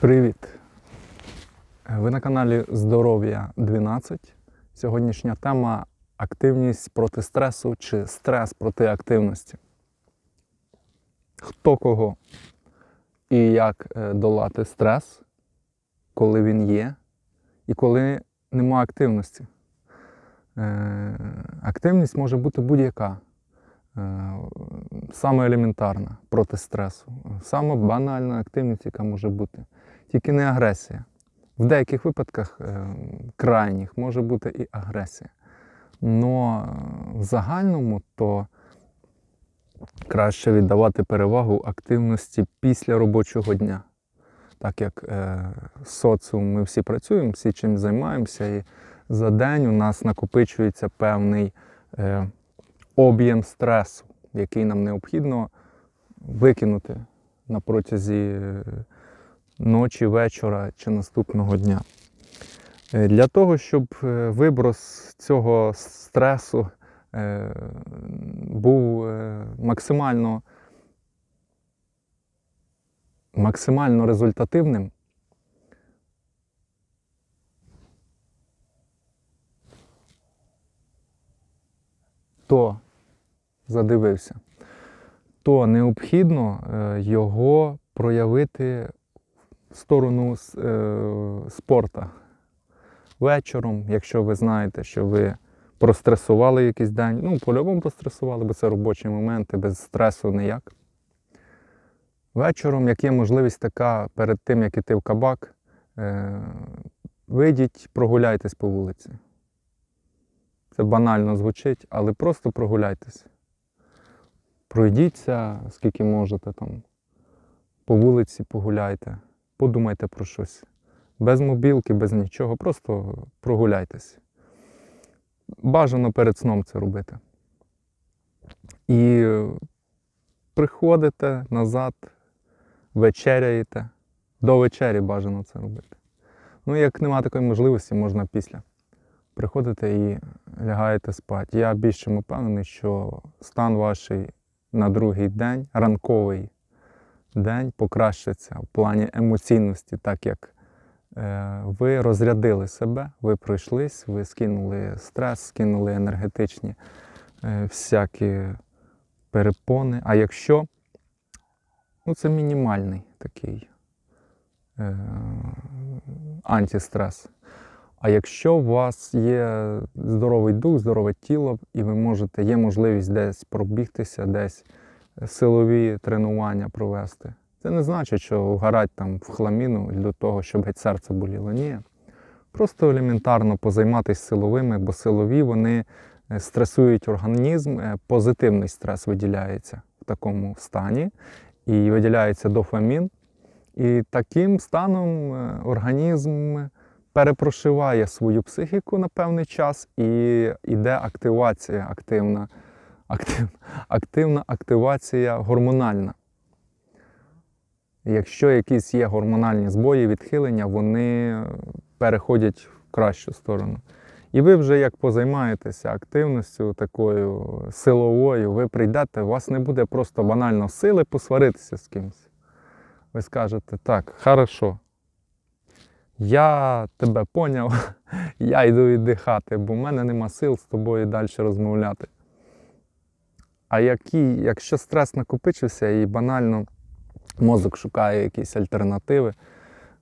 Привіт! Ви на каналі Здоров'я 12. Сьогоднішня тема активність проти стресу чи стрес проти активності. Хто кого і як е, долати стрес, коли він є, і коли нема активності. Е, Активність може бути будь-яка. Е, Саме елементарна проти стресу. Саме банальна активність, яка може бути. Тільки не агресія. В деяких випадках е, крайніх може бути і агресія. Но е, в загальному то краще віддавати перевагу активності після робочого дня. Так як е, соціум ми всі працюємо, всі чим займаємося, і за день у нас накопичується певний об'єм стресу, який нам необхідно викинути на протязі ночі, вечора чи наступного дня. Е, Для того, щоб е, виброс цього стресу е, був максимально, максимально результативним, то задивився, то необхідно його проявити в сторону е, спорта. Вечором, якщо ви знаєте, що ви простресували якийсь день, ну, по-любому простресували, бо це робочі моменти, без стресу ніяк. Вечором, як є можливість така, перед тим, як іти в кабак, е, вийдіть, прогуляйтесь по вулиці. Це банально звучить, але просто прогуляйтесь. Пройдіться, скільки можете там, по вулиці погуляйте, подумайте про щось. Без мобілки, без нічого, просто прогуляйтесь. Бажано перед сном це робити. І приходите назад, вечеряєте. До вечері бажано це робити. Ну, як нема такої можливості, можна після. Приходите і лягаєте спати. Я більш чим упевнений, що стан ваш на другий день, ранковий день, покращиться в плані емоційності, так як е, ви розрядили себе, ви пройшлись, ви скинули стрес, скинули енергетичні е, всякі перепони. А якщо ну, це мінімальний такий е, антистрес. А якщо у вас є здоровий дух, здорове тіло, і ви можете, є можливість десь пробігтися, десь силові тренування провести, це не значить, що вгарать там в хламіну для того, щоб геть серце боліло. Ні. Просто елементарно позайматися силовими, бо силові вони е, стресують організм, е, позитивний стрес виділяється в такому стані, і виділяється дофамін. І таким станом е, організм перепрошиває свою психіку на певний час і йде активація активна, активна, активна активація гормональна. Якщо якісь є гормональні збої, відхилення, вони переходять в кращу сторону. І ви вже як позаймаєтеся активністю такою силовою, ви прийдете, у вас не буде просто банально сили посваритися з кимось. Ви скажете, так, хорошо, я тебе поняв, я йду віддихати, бо в мене нема сил з тобою далі розмовляти. А які, якщо стрес накопичився і банально мозок шукає якісь альтернативи,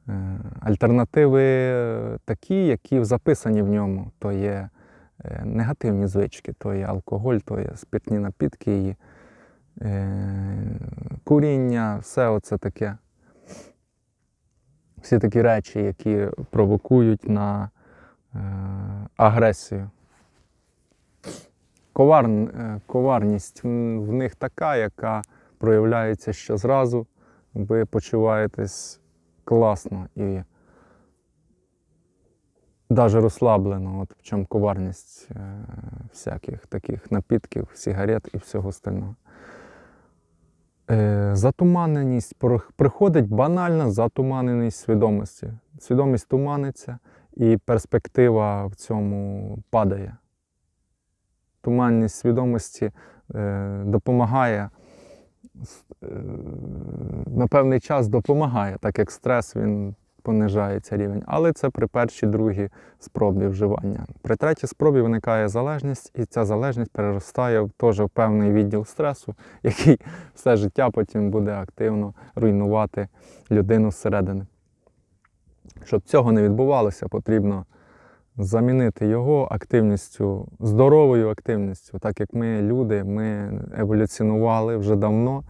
е, альтернативи е, такі, які записані в ньому, то є е, негативні звички, то є алкоголь, то є спиртні напітки, і, куріння, все оце таке всі такі речі, які провокують на агресію. Коварн, е, коварність в них така, яка проявляється, що зразу ви почуваєтесь класно і навіть розслаблено. От в чому коварність е, всяких таких напітків, сигарет і всього остального. Е, Затуманеність приходить банальна затуманеність свідомості. Свідомість туманиться, і перспектива в цьому падає. Туманність свідомості е, допомагає е, на певний час допомагає, так як стрес він понижається рівень. Але це при першій, другій спробі вживання. При третій спробі виникає залежність, і ця залежність переростає теж в певний відділ стресу, який все життя потім буде активно руйнувати людину зсередини. Щоб цього не відбувалося, потрібно замінити його активністю, здоровою активністю, так як ми люди, ми еволюціонували вже давно.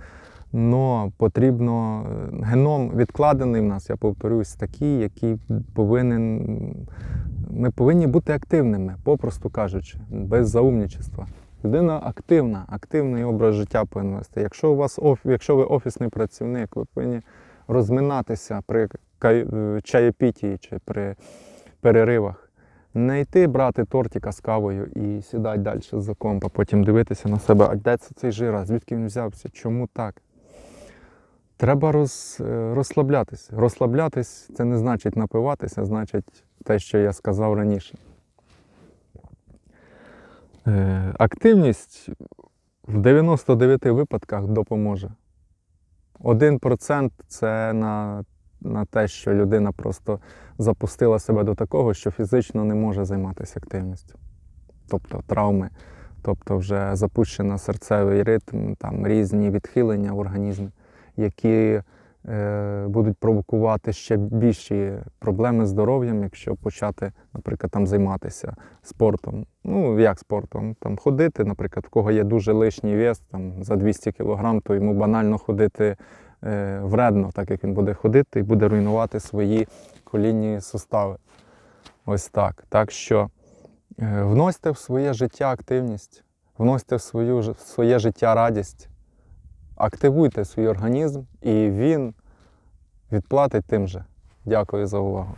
Но потрібно е, геном відкладений в нас, я повторюсь, такий, який повинен. Ми повинні бути активними, попросту кажучи, без заумнічества. Людина активна, активний образ життя повинен вести. Якщо у вас якщо ви офісний працівник, ви повинні розминатися при е, чаєпітії чи при переривах. Не йти брати тортика з кавою і сідати далі за компа, потім дивитися на себе, а де це цей жир, а звідки він взявся, чому так? Треба роз, е, розслаблятися. Розслаблятись це не значить напиватися, значить те, що я сказав раніше. Е, Активність в 99 випадках допоможе. 1% це на, на те, що людина просто запустила себе до такого, що фізично не може займатися активністю. Тобто травми, тобто вже запущено серцевий ритм, там різні відхилення в організмі, які е, будуть провокувати ще більші проблеми з здоров'ям, якщо почати, наприклад, там займатися спортом. Ну, як спортом? Там ходити, наприклад, в кого є дуже лишній вес, там за 200 кг, то йому банально ходити вредно, так як він буде ходити і буде руйнувати свої колінні сустави. Ось так. Так що е, вносьте в своє життя активність, вносьте в, свою, в своє життя радість, активуйте свій організм, і він відплатить тим же. Дякую за увагу.